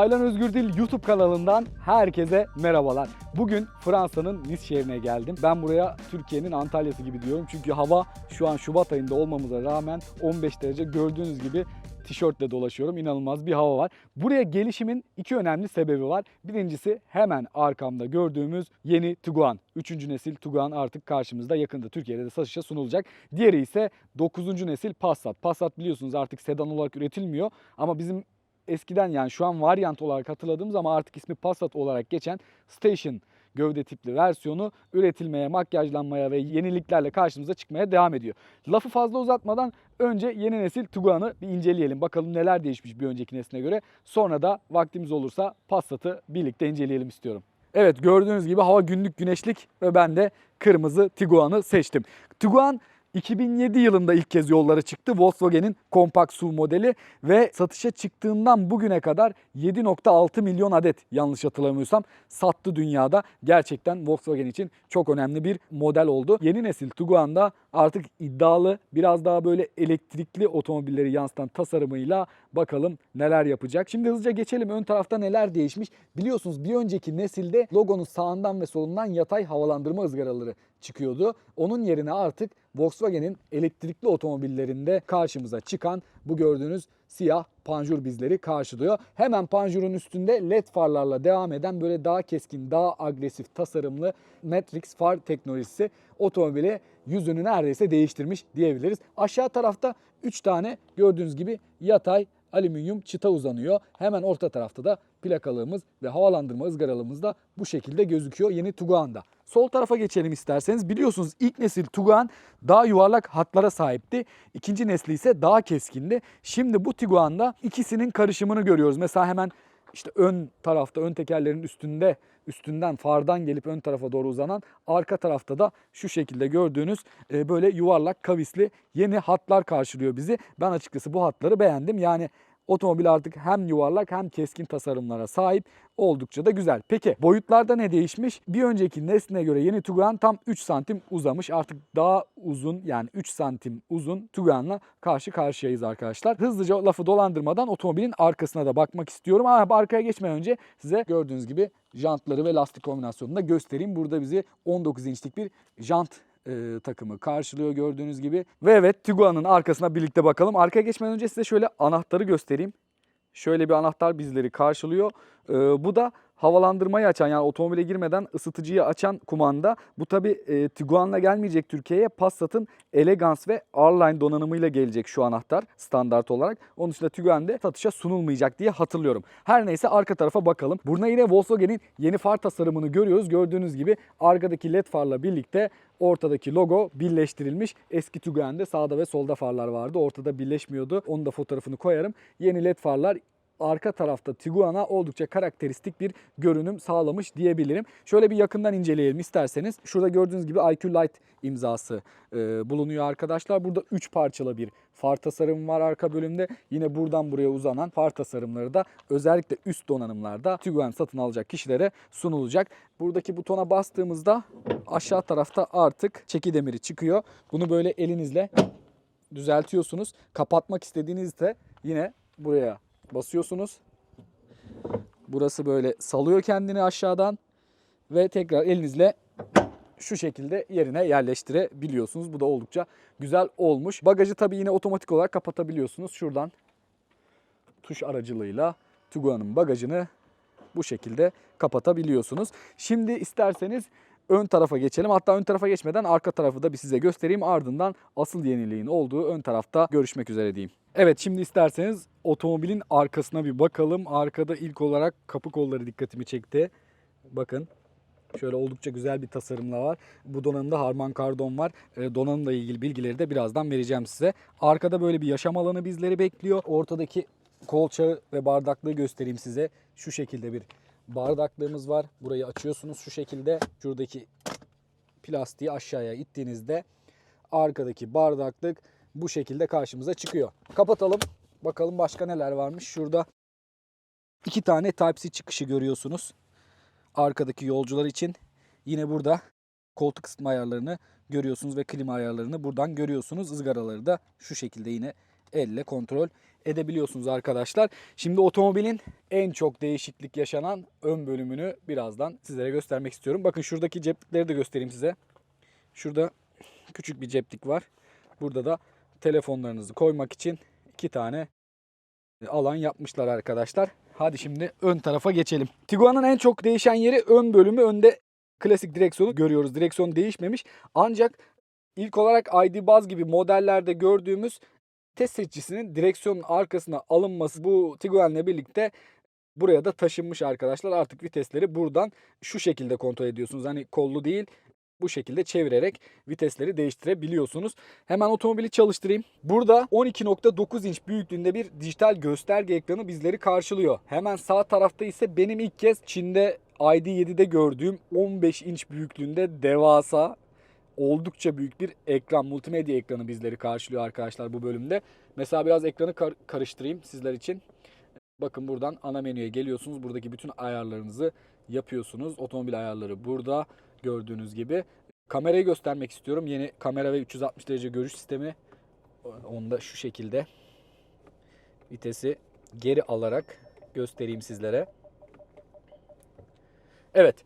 Taylan Özgür Dil YouTube kanalından herkese merhabalar. Bugün Fransa'nın Nice şehrine geldim. Ben buraya Türkiye'nin Antalya'sı gibi diyorum. Çünkü hava şu an Şubat ayında olmamıza rağmen 15 derece gördüğünüz gibi tişörtle dolaşıyorum. İnanılmaz bir hava var. Buraya gelişimin iki önemli sebebi var. Birincisi hemen arkamda gördüğümüz yeni Tiguan. Üçüncü nesil Tiguan artık karşımızda yakında Türkiye'de de satışa sunulacak. Diğeri ise 9. nesil Passat. Passat biliyorsunuz artık sedan olarak üretilmiyor ama bizim eskiden yani şu an varyant olarak hatırladığımız ama artık ismi Passat olarak geçen Station gövde tipli versiyonu üretilmeye, makyajlanmaya ve yeniliklerle karşımıza çıkmaya devam ediyor. Lafı fazla uzatmadan önce yeni nesil Tugan'ı bir inceleyelim. Bakalım neler değişmiş bir önceki nesline göre. Sonra da vaktimiz olursa Passat'ı birlikte inceleyelim istiyorum. Evet gördüğünüz gibi hava günlük güneşlik ve ben de kırmızı Tiguan'ı seçtim. Tiguan 2007 yılında ilk kez yollara çıktı. Volkswagen'in kompakt SUV modeli ve satışa çıktığından bugüne kadar 7.6 milyon adet yanlış hatırlamıyorsam sattı dünyada. Gerçekten Volkswagen için çok önemli bir model oldu. Yeni nesil Tiguan'da artık iddialı biraz daha böyle elektrikli otomobilleri yansıtan tasarımıyla bakalım neler yapacak. Şimdi hızlıca geçelim ön tarafta neler değişmiş. Biliyorsunuz bir önceki nesilde logonun sağından ve solundan yatay havalandırma ızgaraları çıkıyordu. Onun yerine artık Volkswagen'in elektrikli otomobillerinde karşımıza çıkan bu gördüğünüz siyah panjur bizleri karşılıyor. Hemen panjurun üstünde led farlarla devam eden böyle daha keskin, daha agresif tasarımlı Matrix far teknolojisi otomobili yüzünü neredeyse değiştirmiş diyebiliriz. Aşağı tarafta 3 tane gördüğünüz gibi yatay alüminyum çıta uzanıyor. Hemen orta tarafta da plakalığımız ve havalandırma ızgaralığımız da bu şekilde gözüküyor yeni Tugan'da. Sol tarafa geçelim isterseniz. Biliyorsunuz ilk nesil Tugan daha yuvarlak hatlara sahipti. İkinci nesli ise daha keskindi. Şimdi bu Tiguan'da ikisinin karışımını görüyoruz. Mesela hemen işte ön tarafta ön tekerlerin üstünde üstünden fardan gelip ön tarafa doğru uzanan arka tarafta da şu şekilde gördüğünüz e, böyle yuvarlak kavisli yeni hatlar karşılıyor bizi. Ben açıkçası bu hatları beğendim. Yani Otomobil artık hem yuvarlak hem keskin tasarımlara sahip. Oldukça da güzel. Peki boyutlarda ne değişmiş? Bir önceki nesline göre yeni Tiguan tam 3 santim uzamış. Artık daha uzun yani 3 santim uzun Tugan'la karşı karşıyayız arkadaşlar. Hızlıca lafı dolandırmadan otomobilin arkasına da bakmak istiyorum. Ama arkaya geçmeden önce size gördüğünüz gibi jantları ve lastik kombinasyonunu da göstereyim. Burada bizi 19 inçlik bir jant e, takımı karşılıyor gördüğünüz gibi. Ve evet Tiguan'ın arkasına birlikte bakalım. Arkaya geçmeden önce size şöyle anahtarı göstereyim. Şöyle bir anahtar bizleri karşılıyor. E, bu da havalandırmayı açan yani otomobile girmeden ısıtıcıyı açan kumanda. Bu tabi e, Tiguan'la gelmeyecek Türkiye'ye. Passat'ın Elegance ve R-Line donanımıyla gelecek şu anahtar standart olarak. Onun dışında Tiguan'de satışa sunulmayacak diye hatırlıyorum. Her neyse arka tarafa bakalım. Burada yine Volkswagen'in yeni far tasarımını görüyoruz. Gördüğünüz gibi arkadaki led farla birlikte ortadaki logo birleştirilmiş. Eski Tiguan'de sağda ve solda farlar vardı. Ortada birleşmiyordu. Onun da fotoğrafını koyarım. Yeni led farlar arka tarafta Tiguan'a oldukça karakteristik bir görünüm sağlamış diyebilirim. Şöyle bir yakından inceleyelim isterseniz. Şurada gördüğünüz gibi IQ Light imzası e, bulunuyor arkadaşlar. Burada 3 parçalı bir far tasarımı var arka bölümde. Yine buradan buraya uzanan far tasarımları da özellikle üst donanımlarda Tiguan satın alacak kişilere sunulacak. Buradaki butona bastığımızda aşağı tarafta artık çeki demiri çıkıyor. Bunu böyle elinizle düzeltiyorsunuz. Kapatmak istediğinizde yine buraya basıyorsunuz. Burası böyle salıyor kendini aşağıdan ve tekrar elinizle şu şekilde yerine yerleştirebiliyorsunuz. Bu da oldukça güzel olmuş. Bagajı tabii yine otomatik olarak kapatabiliyorsunuz. Şuradan tuş aracılığıyla Tiguan'ın bagajını bu şekilde kapatabiliyorsunuz. Şimdi isterseniz ön tarafa geçelim. Hatta ön tarafa geçmeden arka tarafı da bir size göstereyim. Ardından asıl yeniliğin olduğu ön tarafta görüşmek üzere diyeyim. Evet şimdi isterseniz otomobilin arkasına bir bakalım. Arkada ilk olarak kapı kolları dikkatimi çekti. Bakın Şöyle oldukça güzel bir tasarımla var. Bu donanımda Harman Kardon var. E, donanımla ilgili bilgileri de birazdan vereceğim size. Arkada böyle bir yaşam alanı bizleri bekliyor. Ortadaki kolçağı ve bardaklığı göstereyim size. Şu şekilde bir bardaklığımız var. Burayı açıyorsunuz şu şekilde. Şuradaki plastiği aşağıya ittiğinizde arkadaki bardaklık bu şekilde karşımıza çıkıyor. Kapatalım. Bakalım başka neler varmış. Şurada iki tane Type-C çıkışı görüyorsunuz. Arkadaki yolcular için yine burada koltuk ısıtma ayarlarını görüyorsunuz ve klima ayarlarını buradan görüyorsunuz. Izgaraları da şu şekilde yine elle kontrol edebiliyorsunuz arkadaşlar. Şimdi otomobilin en çok değişiklik yaşanan ön bölümünü birazdan sizlere göstermek istiyorum. Bakın şuradaki ceplikleri de göstereyim size. Şurada küçük bir ceplik var. Burada da telefonlarınızı koymak için iki tane alan yapmışlar arkadaşlar. Hadi şimdi ön tarafa geçelim. Tiguan'ın en çok değişen yeri ön bölümü. Önde klasik direksiyonu görüyoruz. Direksiyon değişmemiş. Ancak ilk olarak ID Buzz gibi modellerde gördüğümüz test seçicisinin direksiyonun arkasına alınması bu Tiguan'la birlikte buraya da taşınmış arkadaşlar. Artık vitesleri buradan şu şekilde kontrol ediyorsunuz. Hani kollu değil bu şekilde çevirerek vitesleri değiştirebiliyorsunuz. Hemen otomobili çalıştırayım. Burada 12.9 inç büyüklüğünde bir dijital gösterge ekranı bizleri karşılıyor. Hemen sağ tarafta ise benim ilk kez Çin'de ID7'de gördüğüm 15 inç büyüklüğünde devasa oldukça büyük bir ekran, multimedya ekranı bizleri karşılıyor arkadaşlar bu bölümde. Mesela biraz ekranı kar- karıştırayım sizler için. Bakın buradan ana menüye geliyorsunuz. Buradaki bütün ayarlarınızı yapıyorsunuz. Otomobil ayarları burada gördüğünüz gibi. Kamerayı göstermek istiyorum. Yeni kamera ve 360 derece görüş sistemi. Onu da şu şekilde vitesi geri alarak göstereyim sizlere. Evet.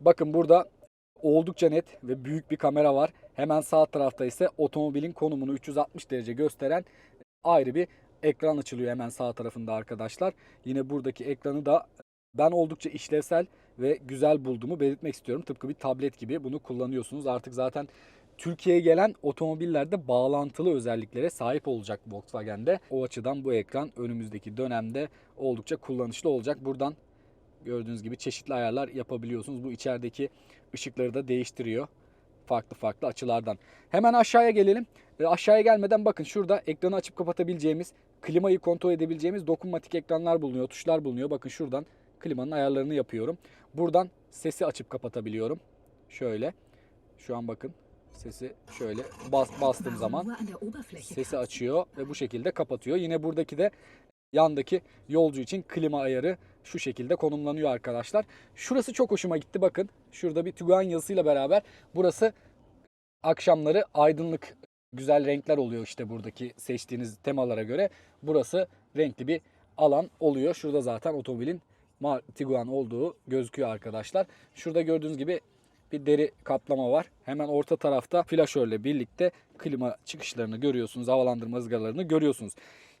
Bakın burada oldukça net ve büyük bir kamera var. Hemen sağ tarafta ise otomobilin konumunu 360 derece gösteren ayrı bir ekran açılıyor hemen sağ tarafında arkadaşlar. Yine buradaki ekranı da ben oldukça işlevsel ve güzel bulduğumu belirtmek istiyorum. Tıpkı bir tablet gibi bunu kullanıyorsunuz. Artık zaten Türkiye'ye gelen otomobillerde bağlantılı özelliklere sahip olacak Volkswagen'de. O açıdan bu ekran önümüzdeki dönemde oldukça kullanışlı olacak. Buradan gördüğünüz gibi çeşitli ayarlar yapabiliyorsunuz. Bu içerideki ışıkları da değiştiriyor farklı farklı açılardan. Hemen aşağıya gelelim. E, aşağıya gelmeden bakın şurada ekranı açıp kapatabileceğimiz, klimayı kontrol edebileceğimiz dokunmatik ekranlar bulunuyor, tuşlar bulunuyor. Bakın şuradan klimanın ayarlarını yapıyorum. Buradan sesi açıp kapatabiliyorum. Şöyle. Şu an bakın sesi şöyle bas, bastığım zaman sesi açıyor ve bu şekilde kapatıyor. Yine buradaki de yandaki yolcu için klima ayarı şu şekilde konumlanıyor arkadaşlar. Şurası çok hoşuma gitti bakın. Şurada bir Tiguan yazısıyla beraber burası akşamları aydınlık güzel renkler oluyor işte buradaki seçtiğiniz temalara göre. Burası renkli bir alan oluyor. Şurada zaten otomobilin Tiguan olduğu gözüküyor arkadaşlar. Şurada gördüğünüz gibi bir deri kaplama var. Hemen orta tarafta flaşörle birlikte klima çıkışlarını görüyorsunuz. Havalandırma ızgaralarını görüyorsunuz.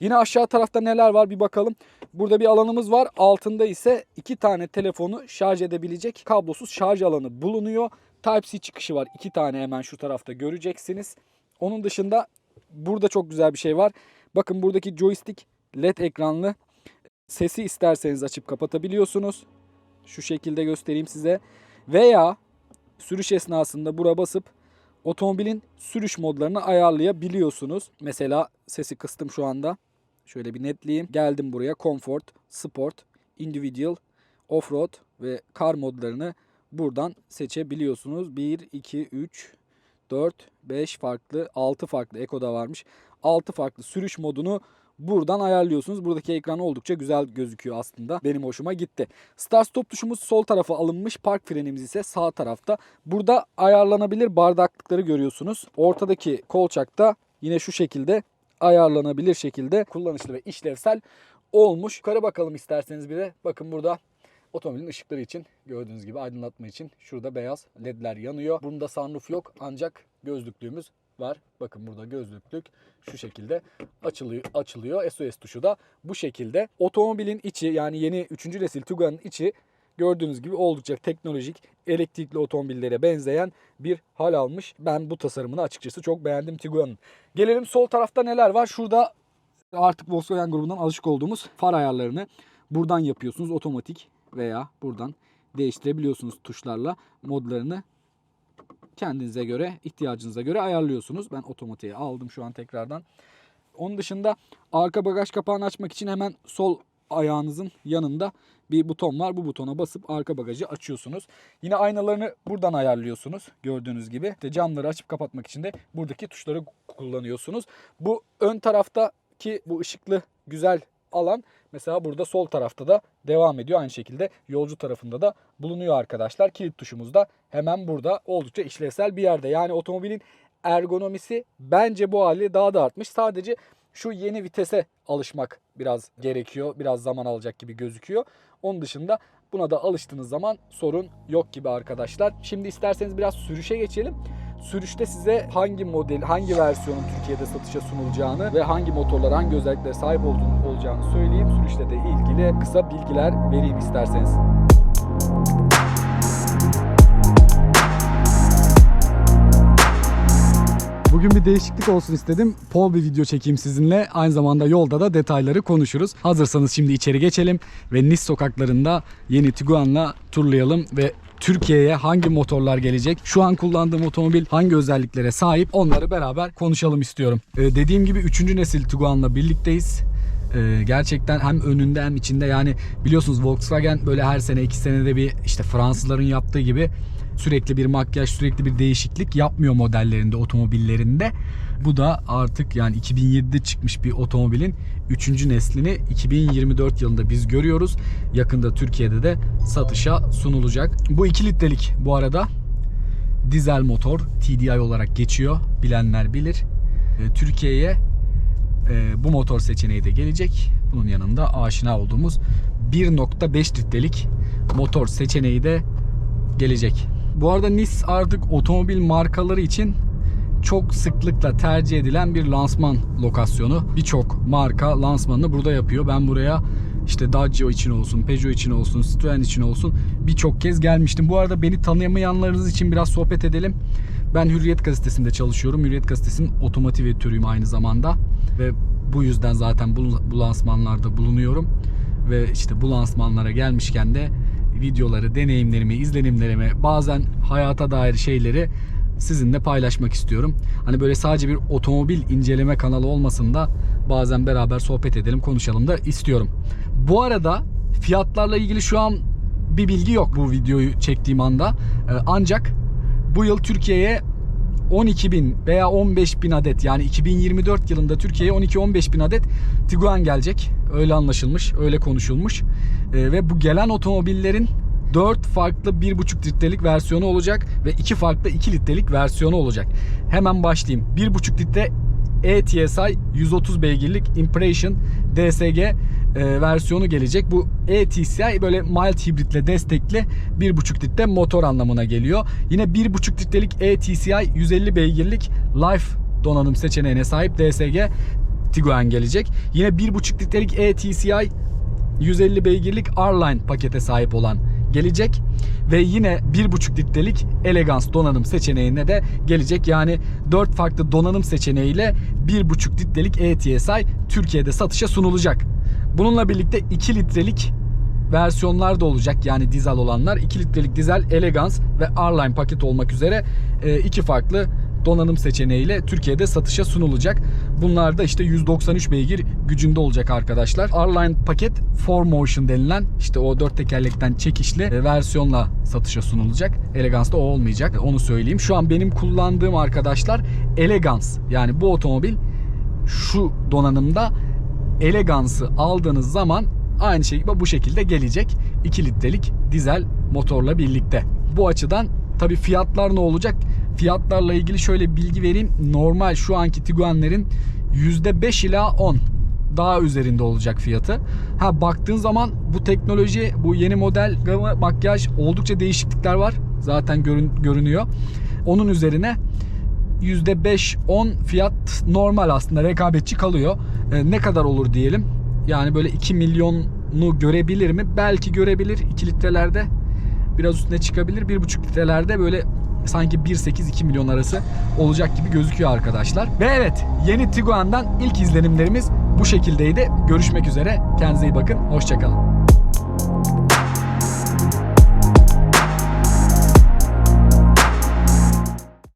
Yine aşağı tarafta neler var bir bakalım. Burada bir alanımız var. Altında ise iki tane telefonu şarj edebilecek kablosuz şarj alanı bulunuyor. Type-C çıkışı var. iki tane hemen şu tarafta göreceksiniz. Onun dışında burada çok güzel bir şey var. Bakın buradaki joystick LED ekranlı. Sesi isterseniz açıp kapatabiliyorsunuz. Şu şekilde göstereyim size. Veya sürüş esnasında bura basıp otomobilin sürüş modlarını ayarlayabiliyorsunuz. Mesela sesi kıstım şu anda. Şöyle bir netleyeyim. Geldim buraya. Comfort, Sport, Individual, Offroad ve Car modlarını buradan seçebiliyorsunuz. 1, 2, 3, 4, 5 farklı, 6 farklı Eko'da varmış. 6 farklı sürüş modunu buradan ayarlıyorsunuz. Buradaki ekran oldukça güzel gözüküyor aslında. Benim hoşuma gitti. Start stop tuşumuz sol tarafa alınmış. Park frenimiz ise sağ tarafta. Burada ayarlanabilir bardaklıkları görüyorsunuz. Ortadaki kolçakta yine şu şekilde ayarlanabilir şekilde kullanışlı ve işlevsel olmuş. Yukarı bakalım isterseniz bir de. Bakın burada otomobilin ışıkları için gördüğünüz gibi aydınlatma için şurada beyaz ledler yanıyor. Bunda sunroof yok ancak gözlüklüğümüz var. Bakın burada gözlüklük şu şekilde açılıyor. açılıyor. SOS tuşu da bu şekilde. Otomobilin içi yani yeni 3. nesil Tiguan'ın içi gördüğünüz gibi oldukça teknolojik elektrikli otomobillere benzeyen bir hal almış. Ben bu tasarımını açıkçası çok beğendim Tiguan'ın. Gelelim sol tarafta neler var? Şurada artık Volkswagen grubundan alışık olduğumuz far ayarlarını buradan yapıyorsunuz otomatik veya buradan değiştirebiliyorsunuz tuşlarla modlarını kendinize göre, ihtiyacınıza göre ayarlıyorsunuz. Ben otomatiğe aldım şu an tekrardan. Onun dışında arka bagaj kapağını açmak için hemen sol ayağınızın yanında bir buton var. Bu butona basıp arka bagajı açıyorsunuz. Yine aynalarını buradan ayarlıyorsunuz. Gördüğünüz gibi. İşte camları açıp kapatmak için de buradaki tuşları kullanıyorsunuz. Bu ön taraftaki bu ışıklı güzel alan mesela burada sol tarafta da devam ediyor. Aynı şekilde yolcu tarafında da bulunuyor arkadaşlar. Kilit tuşumuz da hemen burada oldukça işlevsel bir yerde. Yani otomobilin ergonomisi bence bu hali daha da artmış. Sadece Şu yeni vitese alışmak biraz gerekiyor. Biraz zaman alacak gibi gözüküyor. Onun dışında buna da alıştığınız zaman sorun yok gibi arkadaşlar. Şimdi isterseniz biraz sürüşe geçelim. Sürüşte size hangi model, hangi versiyonun Türkiye'de satışa sunulacağını ve hangi motorlar, hangi özelliklere sahip olduğunu, olacağını söyleyeyim. Sürüşle de ilgili kısa bilgiler vereyim isterseniz. Bugün bir değişiklik olsun istedim. Pol bir video çekeyim sizinle. Aynı zamanda yolda da detayları konuşuruz. Hazırsanız şimdi içeri geçelim ve Nice sokaklarında yeni Tiguan'la turlayalım ve Türkiye'ye hangi motorlar gelecek? Şu an kullandığım otomobil hangi özelliklere sahip? Onları beraber konuşalım istiyorum. Ee, dediğim gibi 3. nesil Tiguan'la birlikteyiz. Ee, gerçekten hem önünde hem içinde yani biliyorsunuz Volkswagen böyle her sene iki senede bir işte Fransızların yaptığı gibi sürekli bir makyaj sürekli bir değişiklik yapmıyor modellerinde otomobillerinde. Bu da artık yani 2007'de çıkmış bir otomobilin 3. neslini 2024 yılında biz görüyoruz. Yakında Türkiye'de de satışa sunulacak. Bu 2 litrelik bu arada dizel motor TDI olarak geçiyor. Bilenler bilir. Ee, Türkiye'ye e, bu motor seçeneği de gelecek. Bunun yanında aşina olduğumuz 1.5 litrelik motor seçeneği de gelecek. Bu arada Nice artık otomobil markaları için çok sıklıkla tercih edilen bir lansman lokasyonu. Birçok marka lansmanını burada yapıyor. Ben buraya işte Dacia için olsun, Peugeot için olsun, Citroen için olsun birçok kez gelmiştim. Bu arada beni tanıyamayanlarınız için biraz sohbet edelim. Ben Hürriyet Gazetesi'nde çalışıyorum. Hürriyet Gazetesi'nin otomotiv editörüyüm aynı zamanda. Ve bu yüzden zaten bu, bu lansmanlarda bulunuyorum. Ve işte bu lansmanlara gelmişken de videoları, deneyimlerimi, izlenimlerimi, bazen hayata dair şeyleri sizinle paylaşmak istiyorum. Hani böyle sadece bir otomobil inceleme kanalı olmasın da bazen beraber sohbet edelim, konuşalım da istiyorum. Bu arada fiyatlarla ilgili şu an bir bilgi yok bu videoyu çektiğim anda. Ee, Ancak bu yıl Türkiye'ye 12 bin veya 15 bin adet yani 2024 yılında Türkiye'ye 12-15 bin adet Tiguan gelecek. Öyle anlaşılmış, öyle konuşulmuş. Ee, ve bu gelen otomobillerin 4 farklı 1.5 litrelik versiyonu olacak ve 2 farklı 2 litrelik versiyonu olacak. Hemen başlayayım. 1.5 litre ETSI 130 beygirlik Impression DSG e, versiyonu gelecek. Bu ETSI böyle mild hibritle destekli 1.5 litre motor anlamına geliyor. Yine 1.5 litrelik ETSI 150 beygirlik Life donanım seçeneğine sahip DSG Tiguan gelecek. Yine 1.5 litrelik ETSI 150 beygirlik R-Line pakete sahip olan gelecek ve yine 1.5 litrelik Elegance donanım seçeneğine de gelecek. Yani 4 farklı donanım seçeneğiyle 1.5 litrelik ETSI Türkiye'de satışa sunulacak. Bununla birlikte 2 litrelik versiyonlar da olacak yani dizel olanlar 2 litrelik dizel Elegance ve R-Line paket olmak üzere e, iki farklı donanım seçeneğiyle Türkiye'de satışa sunulacak. Bunlar da işte 193 beygir gücünde olacak arkadaşlar. R-Line paket 4Motion denilen işte o dört tekerlekten çekişli e, versiyonla satışa sunulacak. Elegance'da o olmayacak. Onu söyleyeyim. Şu an benim kullandığım arkadaşlar Elegance. Yani bu otomobil şu donanımda Elegance'ı aldığınız zaman aynı şey bu şekilde gelecek. 2 litrelik dizel motorla birlikte. Bu açıdan tabii fiyatlar ne olacak? Fiyatlarla ilgili şöyle bilgi vereyim. Normal şu anki Tiguan'lerin %5 ila 10 daha üzerinde olacak fiyatı. Ha baktığın zaman bu teknoloji, bu yeni model gamı, makyaj oldukça değişiklikler var. Zaten görün, görünüyor. Onun üzerine %5-10 fiyat normal aslında rekabetçi kalıyor. Ee, ne kadar olur diyelim? Yani böyle 2 milyonu görebilir mi? Belki görebilir 2 litrelerde. Biraz üstüne çıkabilir. 1,5 litrelerde böyle sanki 1.8-2 milyon arası olacak gibi gözüküyor arkadaşlar. Ve evet yeni Tiguan'dan ilk izlenimlerimiz bu şekildeydi. Görüşmek üzere. Kendinize iyi bakın. Hoşçakalın.